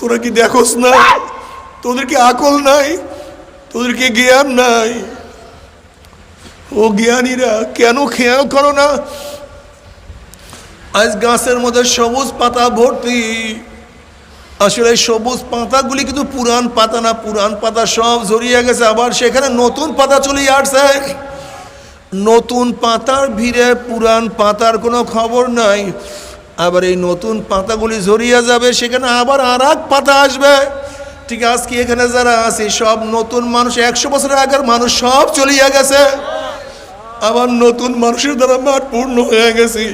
তোরা কি দেখোস না? তোদের কি আকল নাই? তোদের কি জ্ঞান নাই? ও জ্ঞানীরা কেন খেয়াল করো না? আজ গাছের মধ্যে সবুজ পাতা ভর্তি। আসলে সবুজ পাতাগুলি কিন্তু পুরান পাতা না পুরান পাতা সব ঝরিয়ে গেছে। আবার সেখানে নতুন পাতা চলে আসছে। নতুন পাতার ভিড়ে পুরান পাতার কোনো খবর নাই। আবার এই নতুন পাতাগুলি ঝরিয়ে যাবে, সেখানে আবার আর পাতা আসবে। ঠিক আজকে এখানে যারা আছে, সব নতুন মানুষ, একশো বছরের আগের মানুষ সব চলিয়া গেছে। আবার নতুন মানুষের দ্বারা মাঠ পূর্ণ হয়ে গেছি।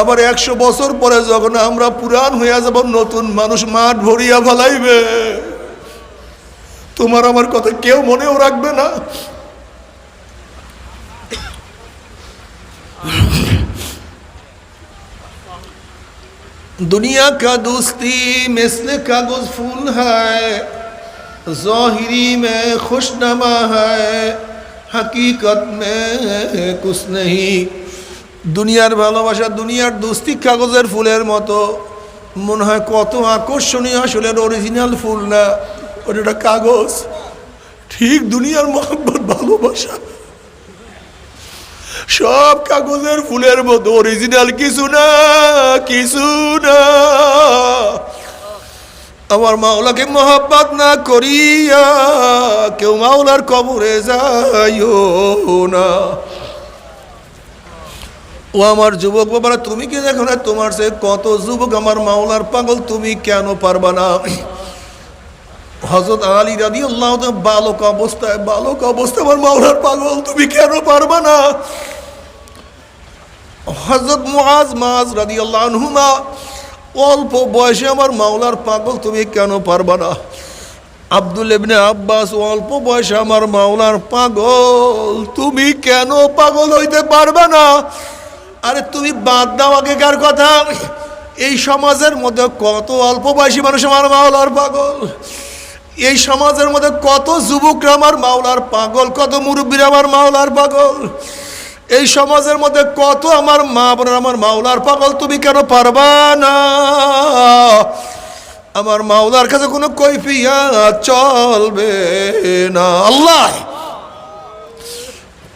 আবার একশো বছর পরে যখন আমরা পুরাণ হইয়া যাব, নতুন মানুষ মাঠ ভরিয়া ফেলাইবে। তোমার আমার কথা কেউ মনেও রাখবে না। दुनिया का दोस्ती मिसल कागज फूल है ज़ाहिरी में खुशनमा है हकीकत में कुछ नहीं দুনিয়ার ভালোবাসা দুনিয়ার দোস্তি কাগজের ফুলের মতো মনে হয় কত আকর্ষণীয় আসলে অরিজিনাল ফুল না ওটা একটা কাগজ ঠিক দুনিয়ার মহব্বত ভালোবাসা সব কাগজের ফুলের মতো অরিজিনাল কিছু না কিছু না। আমার মাওলাকে মহাব্বত না করিয়া কেউ মাওলার কবরে যাইও না। ও আমার যুবক বাবারা, তুমি কি দেখো না তোমার সে কত যুবক আমার মাওলার পাগল, তুমি কেন পারবা না? হজরত আলী রাদি আল্লাহ বালক অবস্থায় বালক অবস্থায় আমার মাওলার পাগল, তুমি কেন পারবা না? হজরত মুআজ মাজ রাদি আল্লাহ আনহুমা, অল্প বয়সে আমার মাওলার পাগল তুমি কেন পারবা না? আব্দুল ইবনে আব্বাস, অল্প বয়সে আমার মাওলার পাগল তুমি কেন পাগল হইতে পারবে না? আরে তুমি বাদ দাও আগেকার কথা। এই সমাজের মধ্যে কত অল্প বয়সী মানুষ আমার মাওলার পাগল? এই সমাজের মধ্যে কত যুবকরা আমার মাওলার পাগল, কত মুরব্বীরা আমার মাওলার পাগল? এই সমাজের মধ্যে কত আমার মা বোনের, আমার মাওলার পাগল তুমি কেন পারবা না? আমার মাওলার কাছে কোনো কৈফিয়া চলবে না। আল্লাহ!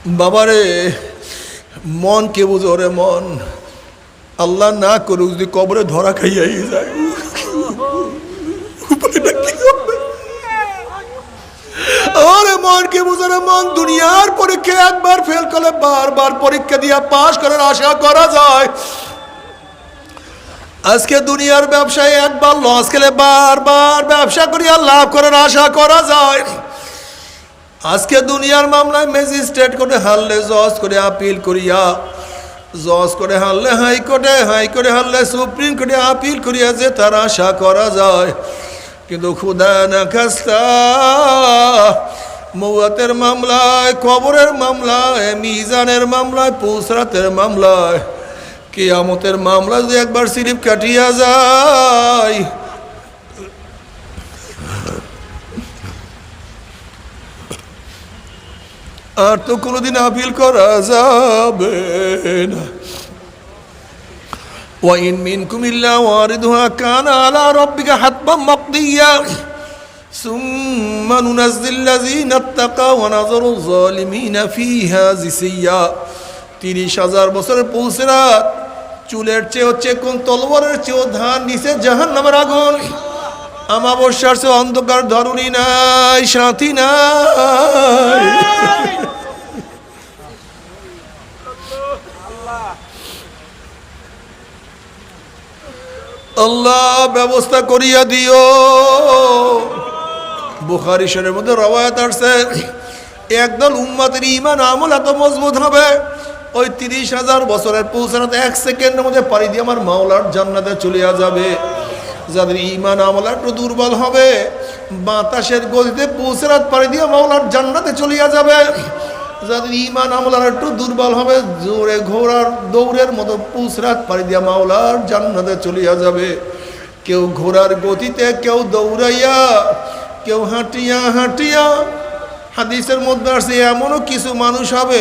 বাবারে, মন কে বুঝো রে মন? আল্লাহ না করুক, যদি কবরে ধরা খাইয়াই যায়? আরে মন মন দুনিয়ার পরীক্ষা একবার ফেল করলে বারবার পরীক্ষা দিয়া পাশ করার আশা করা যায়। আজকে দুনিয়ার ব্যবসায় একবার লস খেলে বারবার ব্যবসা করিয়া লাভ করার আশা করা যায়। আজকে দুনিয়ার মামলায় ম্যাজিস্ট্রেট করে হারলে জজ করে আপিল করিয়া, জজ করে হারলে হাইকোর্টে হাইকোর্টে হারলে সুপ্রিম কোর্টে আপিল করিয়া যে তার আশা করা যায়। কিন্তু খুদা না খাস্তা মৌয়াতের মামলায় কবরের মামলায় মিজানের মামলায় পুসরাতের মামলায় কিয়ামতের মামলা যদি একবার স্লিপ কাটিয়া যায় আর তো কোনোদিন আপিল করা যাবে না وإن منكم إلا واردها كان على ربك حتما مقضيا ثم ننزل الذين اتقوا ونظر الظالمين فيها جثيا তিরিশ হাজার বছরের পৌঁছরাত চুলের চেয়ে হচ্ছে কোন তলবারের চেয়েও ধান নিচে জাহান নামের আগুন আমাবস্যার চেয়ে অন্ধকার ধরুনি নাই সাথী নাই আল্লাহ ব্যবস্থা করিয়া দিও বুখারি শরীরের মধ্যে রবায়াত আসছে। একদল উম্মাতের ইমান আমল এত মজবুত হবে, ওই তিরিশ হাজার বছরের পৌঁছানোতে এক সেকেন্ডের মধ্যে পাড়ি দিয়ে আমার মাওলার জান্নাতে চলিয়া যাবে। যাদের ইমান আমল একটু দুর্বল হবে, বাতাসের গতিতে পৌঁছারাত পাড়ি দিয়ে মাওলার জান্নাতে চলিয়া যাবে। যাদের ইমান আমলার একটু দুর্বল হবে, জোরে ঘোড়ার দৌড়ের মতো পুসরাত পাড়ি দিয়া মাওলার জান্নাতে চলিয়া যাবে। কেউ ঘোড়ার গতিতে, কেউ দৌড়াইয়া কেউ হাঁটিয়া হাঁটিয়া হাদিসের মধ্যে আসছে, এমনও কিছু মানুষ হবে,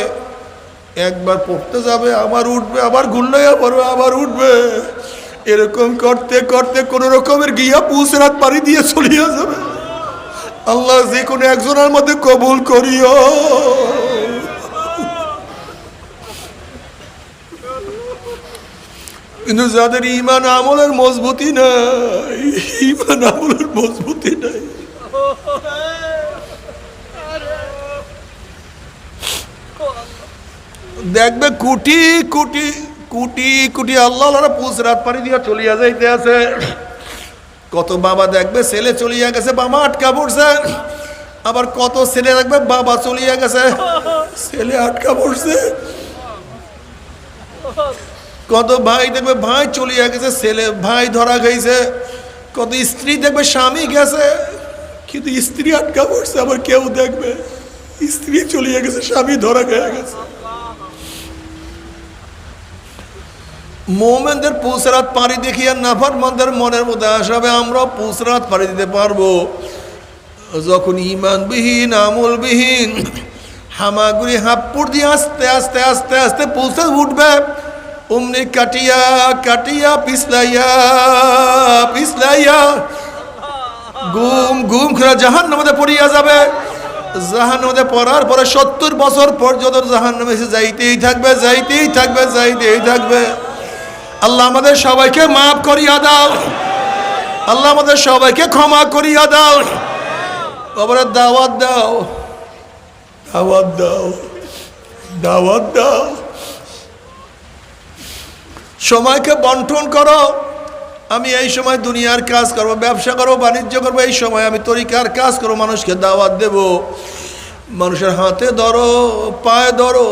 একবার পড়তে যাবে, আবার উঠবে, আবার ঘুরলাইয়া পড়বে, আবার উঠবে। এরকম করতে করতে কোনো রকমের গিয়া পুসরাত পাড়ি দিয়ে চলিয়া যাবে। আল্লাহ যে কোনো একজনের মধ্যে কবুল করিও। কিন্তু যাদের ইমান আমলের মজবুতি নাই ইমান আমলের মজবুতি নাই। দেখবে কোটি, কুটি কুটি, কোটি আল্লাহ পুষ রাত পানি দিয়া চলিয়া যাইতে আছে। কত বাবা দেখবে ছেলে চলিয়া গেছে, বাবা আটকা পড়ছে। আবার কত ছেলে দেখবে বাবা চলিয়া গেছে, ছেলে আটকা পড়ছে। কত ভাই দেখবে ভাই চলিয়া গেছে, ছেলে ভাই ধরা খাইছে। কত স্ত্রী দেখবে স্বামী গেছে। কিন্তু স্ত্রী আটকা পড়ছে, আবার কেউ দেখবে। স্ত্রী চলিয়া গেছে, স্বামী ধরা খেয়ে গেছে। মোমেনদের পুসরাত পাড়ি দেখিয়া নাফারমানদের মনের মধ্যে আসাবে আমরা পুসরাত পাড়ি দিতে পারব। যখন ইমানবিহীন আমলবিহীন, হামাগুড়ি হাপ্পুর দিয়ে আস্তে আস্তে আস্তে আস্তে পুসে উঠবে, অমনি কাটিয়া কাটিয়া, পিছলাইয়া পিছলাইয়া গুম গুম করে জাহান নামে পড়িয়া যাবে। জাহান নামে পড়ার পরে সত্তর বছর পর্যন্ত জাহান নামে যাইতেই থাকবে যাইতেই থাকবে যাইতেই থাকবে। আল্লাহ আমাদের সবাইকে মাফ করিয়া দাও। আল্লাহ আমাদের সবাইকে ক্ষমা করিয়া দাও। কবরের দাওয়াত দাও। দাওয়াত দাও। দাওয়াত দাও। সময়কে বন্টন করো। আমি এই সময় দুনিয়ার কাজ করব, ব্যবসা করব, বাণিজ্য করব, এই সময় আমি তরিকার কাজ করব, মানুষকে দাওয়াত দেব। মানুষের হাতে ধরো, পায়ে ধরো,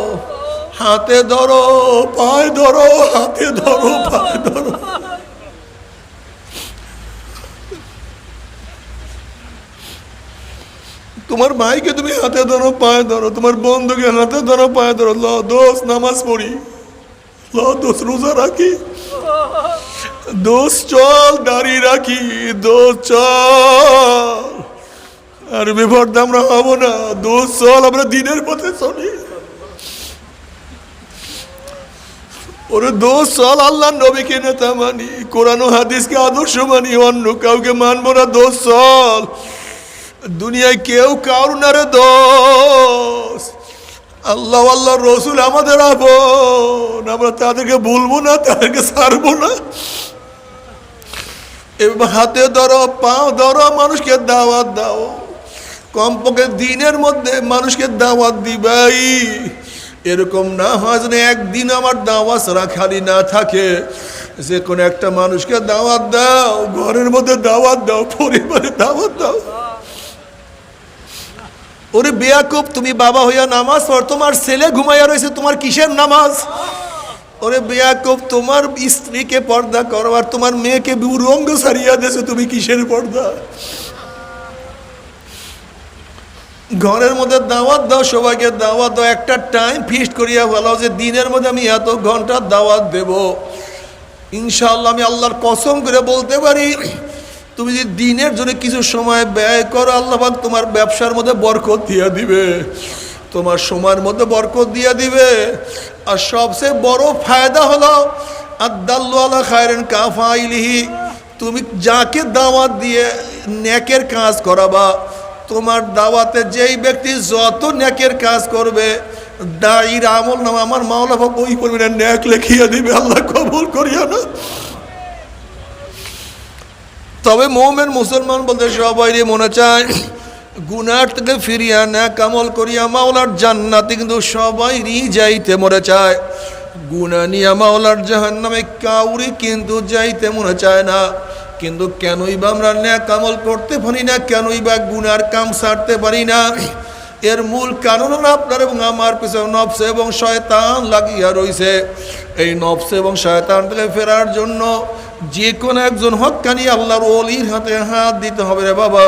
হাতে ধরো, পায়ে ধরো, হাতে ধরো, পায়ে ধরো। তোমার ভাইকে তুমি হাতে ধরো, পায়ে ধরো, তোমার বন্ধুকে হাতে ধরো, পায়ে ধরো। ল, দোষ, নামাজ পড়ি। ল, দোষ, রোজা রাখি। দোষ চল দাঁড়িয়ে রাখি দোষ চল আর বিপর্দা আমরা হব না দোষ চল আমরা দিনের পথে চলি। ওরে দোষ চল আল্লাহ নবীকে নেতা মানি, কোরআন হাদিসকে আদর্শ মানি, অন্য কাউকে মানবো না দোষ চল দুনিয়ায় কেউ কারু না রে দোষ। আল্লাহ আল্লাহ রসুল আমাদের আপন, আমরা তাদেরকে ভুলবো না, তাদেরকে সারবো না। এবার হাতে ধরো, পাও ধরো, মানুষকে দাওয়াত দাও। কমপক্ষে দিনের মধ্যে মানুষকে দাওয়াত দিবাই। এরকম না হয় যেন একদিন আমার দাওয়াত ছাড়া খালি না থাকে। যে কোনো একটা মানুষকে দাওয়াত দাও, ঘরের মধ্যে দাওয়াত দাও, পরিবারে দাওয়াত দাও। ওরে বেয়াকুব, তুমি বাবা হইয়া নামাজ পড়, তোমার ছেলে ঘুমাইয়া রয়েছে, তোমার কিসের নামাজ? ওরে বেয়াকুব, তোমার স্ত্রীকে পর্দা করো আর তোমার মেয়েকে রঙ্গ সারিয়া দিয়েছে তুমি কিসের পর্দা? ঘরের মধ্যে দাওয়াত দাও, সবাইকে দাওয়াত দাও, একটা টাইম ফিক্সড করিয়া ভালো যে দিনের মধ্যে আমি এত ঘণ্টা দাওয়াত দেব। ইনশাআল্লাহ আমি আল্লাহর কসম করে বলতে পারি, তুমি যদি দিনের জন্য কিছু সময় ব্যয় করো, আল্লাহ পাক তোমার ব্যবসার মধ্যে বরকত দিয়ে দিবে। তোমার সময়ের মধ্যে বরকত দিয়ে দিবে। আর সবচেয়ে বড় ফায়দা হলো, আদাল্লা খায়রেন কাফাইলিহি, তুমি যাকে দাওয়াত দিয়ে নেকের কাজ করাবা, তোমার দাওয়াতে যেই ব্যক্তি যত নেকের কাজ করবে, দায়ীর আমল নাম, আমার মাওলা বাপ ওই পরিমাণে ন্যাক লেখিয়া দিবে, আল্লাহ কবুল করিয়া না। তবে মোমেন মুসলমান বলতে সবাই মনে চায় গুনার থেকে ফিরিয়া না, কামল করিয়া মাওলার জান্নাতে কিন্তু সবাইরই যাইতে মনে চায়। গুনা নিয়া মাওলার জাহান নামে কাউরি কিন্তু যাইতে মনে চায় না। কিন্তু কেনই বা আমরা ন্যাক কামল করতে পারি না, কেনই বা গুনার কাম সারতে পারি না। এর মূল কারণ হলো আপনার এবং আমার পিছনে নফস এবং শয়তান লাগিয়া রইছে। এই নফস এবং শয়তান থেকে ফেরার জন্য যে কোনো একজন হকানি আল্লাহর অলির হাতে হাত দিতে হবে রে বাবা।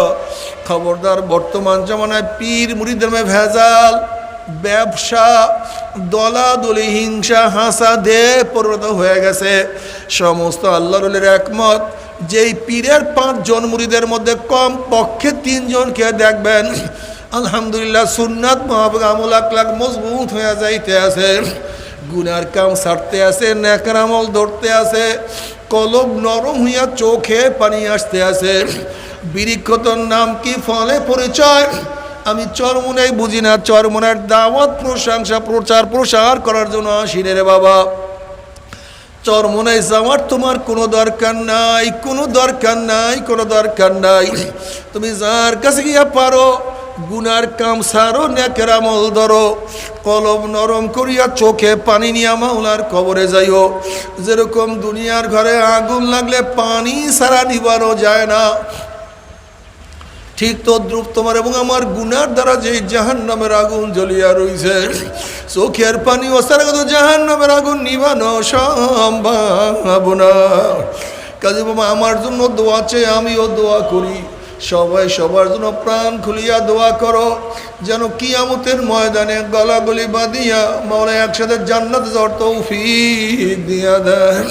খবরদার বর্তমান জমানায় পীর মুড়িদের মে ভেজাল, ব্যবসা, দলাদলি, হিংসা, হাসা দে পরিণত হয়ে গেছে। সমস্ত আল্লাহর একমত, যেই পীরের পাঁচজন মুড়িদের মধ্যে কম পক্ষে তিনজনকে দেখবেন, আলহামদুলিল্লাহ সুন্নাত মহাবুল আমল আকলাক মজবুত হয়ে যাইতে আছে। গুনার কাম ছাড়তে আছে, নেকার আমল ধরতে আছে, কলব নরম হইয়া চোখে পানি আসতে আসে বৃক্ষতর নাম কি? ফলে পরিচয়। আমি চরমুনাই বুঝি না। চরমুনার দাওয়াত, প্রশংসা, প্রচার, প্রসার করার জন্য আসি রে বাবা। চরমোনায় যাওয়ার তোমার কোনো দরকার নাই, কোনো দরকার নাই, কোনো দরকার নাই। তুমি যার কাছে গিয়া পারো, গুনার কাম সারো নেকের আমল ধরো। কলম নরম করিয়া চোখে পানি নিয়া মাওলার কবরে যাইও। যেরকম দুনিয়ার ঘরে আগুন লাগলে পানি সারা নিবারও যায় না। ঠিক তদ্রুপ তোমার এবং আমার গুনার দ্বারা যে জাহান নামের আগুন জ্বলিয়া রইছে। চোখের পানি ওসার কত জাহান নামের আগুন নিবানো সম্ভব না। কাজে বাবা, আমার জন্য দোয়া চেয়ে আমিও দোয়া করি। সবাই সবার জন্য প্রাণ খুলিয়া দোয়া করো। যেন কিয়ামতের ময়দানে গলাগলি বাঁধিয়া মাওলা একসাথে জান্নাত যাওয়ার তৌফিক দিয়া দেয়